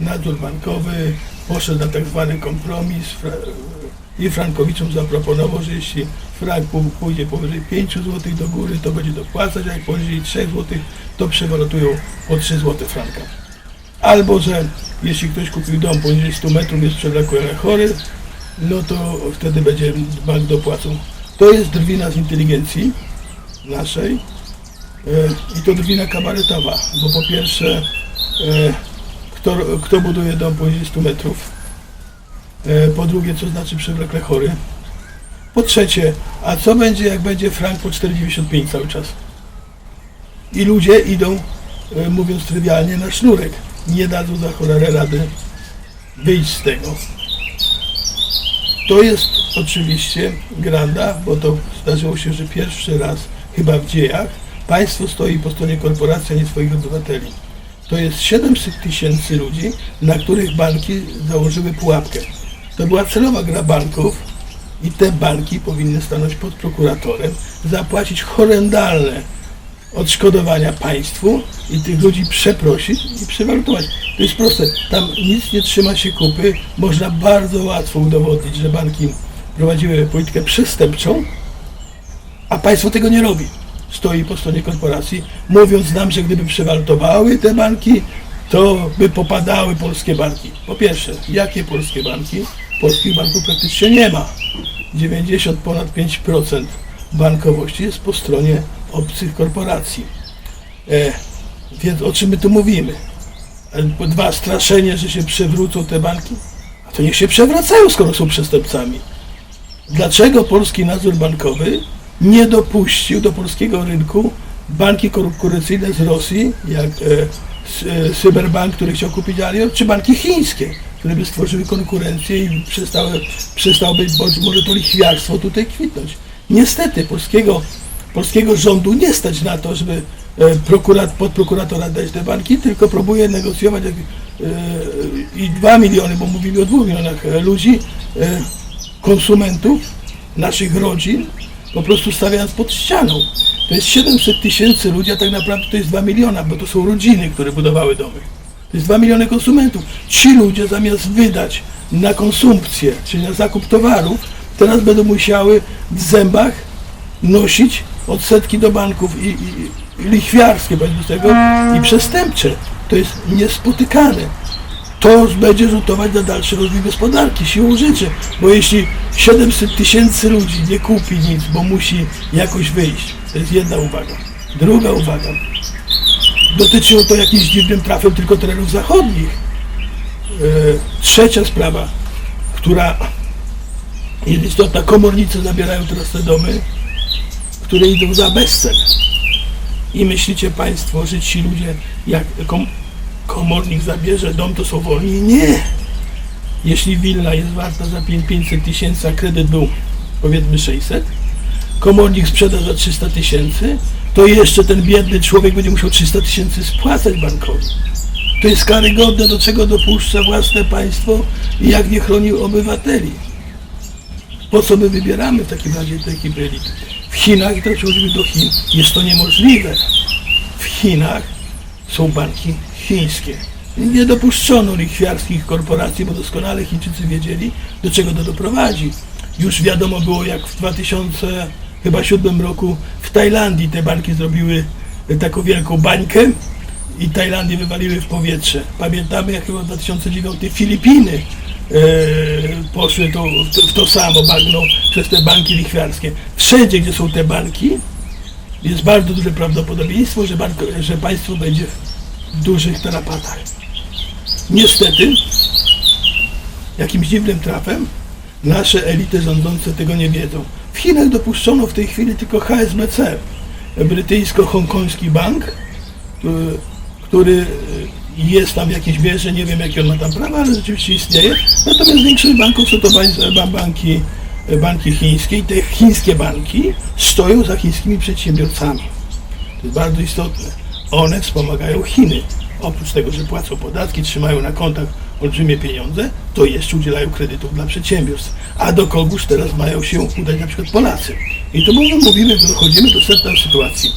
nadzór bankowy poszedł na tak zwany kompromis i Frankowiczom zaproponował, że jeśli frank pó- pójdzie powyżej 5 zł do góry, to będzie dopłacać, a jak powyżej 3 zł, to przewalotują o 3 zł franka. Albo, że jeśli ktoś kupił dom poniżej 100 metrów, jest przewlekły chory, no to wtedy będzie bank dopłacał. To jest drwina z inteligencji naszej e, i to drwina kabaretowa, bo po pierwsze e, kto, kto buduje dom poniżej 100 metrów, e, po drugie co znaczy przewlekle chory, po trzecie, a co będzie jak będzie frank po 4,95 cały czas? I ludzie idą, e, mówiąc trywialnie, na sznurek. Nie dadzą za cholerę rady wyjść z tego. To jest oczywiście granda, bo to zdarzyło się, że pierwszy raz chyba w dziejach państwo stoi po stronie korporacji, a nie swoich obywateli. To jest 700 tysięcy ludzi, na których banki założyły pułapkę. To była celowa gra banków i te banki powinny stanąć pod prokuratorem, zapłacić horrendalne odszkodowania państwu i tych ludzi przeprosić i przewalutować. To jest proste. Tam nic nie trzyma się kupy. Można bardzo łatwo udowodnić, że banki prowadziły politykę przestępczą, a państwo tego nie robi. Stoi po stronie korporacji, mówiąc nam, że gdyby przewalutowały te banki, to by popadały polskie banki. Po pierwsze, jakie polskie banki? Polskich banków praktycznie nie ma. 90 ponad 5% bankowości jest po stronie obcych korporacji. E, więc o czym my tu mówimy? E, Dwa, straszenie, że się przewrócą te banki? A to niech się przewracają, skoro są przestępcami. Dlaczego polski nadzór bankowy nie dopuścił do polskiego rynku banki konkurencyjne z Rosji, jak e, e, Cyberbank, który chciał kupić Alio, czy banki chińskie, które by stworzyły konkurencję i przestały, przestałoby bądź może to lichwiarstwo tutaj kwitnąć. Niestety polskiego, polskiego rządu nie stać na to, żeby e, prokurat, pod prokuratora dać te banki, tylko próbuje negocjować jak, e, i 2 miliony, bo mówili o 2 milionach e, ludzi, e, konsumentów, naszych rodzin, po prostu stawiając pod ścianą. To jest 700 tysięcy ludzi, a tak naprawdę to jest 2 miliona, bo to są rodziny, które budowały domy. To jest 2 miliony konsumentów. Ci ludzie zamiast wydać na konsumpcję, czyli na zakup towarów, teraz będą musiały w zębach nosić odsetki do banków i, i, i lichwiarskie, z tego, i przestępcze. To jest niespotykane to będzie rzutować na dalszy rozwój gospodarki, siłą rzeczy. Bo jeśli 700 tysięcy ludzi nie kupi nic, bo musi jakoś wyjść, to jest jedna uwaga. Druga uwaga. Dotyczyło to jakimś dziwnym trafem tylko terenów zachodnich. E, trzecia sprawa, która jest istotna, komornicy zabierają teraz te domy, które idą za bezcen. I myślicie Państwo, że ci ludzie, jak komornik zabierze dom, to są wolni? Nie! Jeśli willa jest warta za pię- 500 tysięcy, a kredyt był powiedzmy 600, komornik sprzeda za 300 tysięcy, to jeszcze ten biedny człowiek będzie musiał 300 tysięcy spłacać bankowi. To jest karygodne, do czego dopuszcza własne państwo i jak nie chronił obywateli. Po co my wybieramy w takim razie te ekipy? W Chinach, i przechodzimy do Chin, jest to niemożliwe. W Chinach są banki chińskie. Nie dopuszczono lichwiarskich korporacji, bo doskonale Chińczycy wiedzieli, do czego to doprowadzi. Już wiadomo było, jak w 2007 roku w Tajlandii te banki zrobiły taką wielką bańkę i Tajlandię wywaliły w powietrze. Pamiętamy, jak chyba w 2009 Filipiny e, poszły to, w, to, samo bagno przez te banki lichwiarskie. Wszędzie, gdzie są te banki, jest bardzo duże prawdopodobieństwo, że, banko, że państwo będzie dużych tarapatach. Niestety, jakimś dziwnym trafem, nasze elity rządzące tego nie wiedzą. W Chinach dopuszczono w tej chwili tylko HSBC, brytyjsko-hongkoński bank, który- który jest tam w jakiejś mierze, nie wiem jakie on ma tam prawa, ale rzeczywiście istnieje. Natomiast większość banków są to banki, banki chińskie i te chińskie banki stoją za chińskimi przedsiębiorcami. To jest bardzo istotne. One wspomagają Chiny. Oprócz tego, że płacą podatki, trzymają na kontach olbrzymie pieniądze, to jeszcze udzielają kredytów dla przedsiębiorstw. A do kogóż teraz mają się udać na przykład Polacy. I to mówimy, dochodzimy do sedna sytuacji.